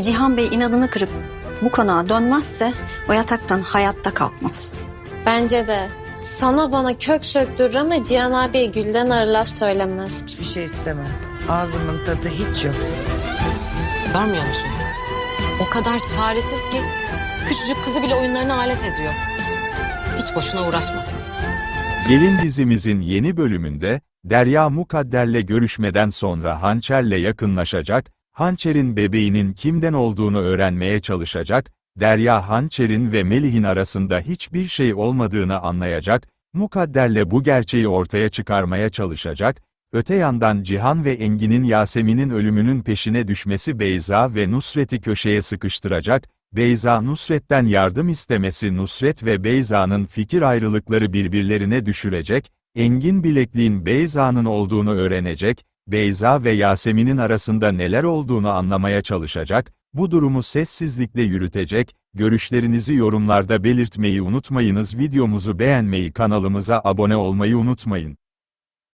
Cihan Bey inadını kırıp bu konağa dönmezse o yataktan hayatta kalkmaz. Bence de. Sana bana kök söktürür ama Cihan abiye gülden arı laf söylemez. Hiçbir şey istemem. Ağzımın tadı hiç yok. Görmüyor musun? O kadar çaresiz ki küçücük kızı bile oyunlarına alet ediyor. Hiç boşuna uğraşmasın. Gelin dizimizin yeni bölümünde, Derya Mukadder'le görüşmeden sonra Hançer'le yakınlaşacak, Hançer'in bebeğinin kimden olduğunu öğrenmeye çalışacak, Derya Hançer'in ve Melih'in arasında hiçbir şey olmadığını anlayacak, Mukadder'le bu gerçeği ortaya çıkarmaya çalışacak, öte yandan Cihan ve Engin'in Yasemin'in ölümünün peşine düşmesi Beyza ve Nusret'i köşeye sıkıştıracak, Beyza Nusret'ten yardım istemesi Nusret ve Beyza'nın fikir ayrılıkları birbirlerine düşürecek, Engin bilekliğin Beyza'nın olduğunu öğrenecek, Beyza ve Yasemin'in arasında neler olduğunu anlamaya çalışacak, bu durumu sessizlikle yürütecek, görüşlerinizi yorumlarda belirtmeyi unutmayınız videomuzu beğenmeyi kanalımıza abone olmayı unutmayın.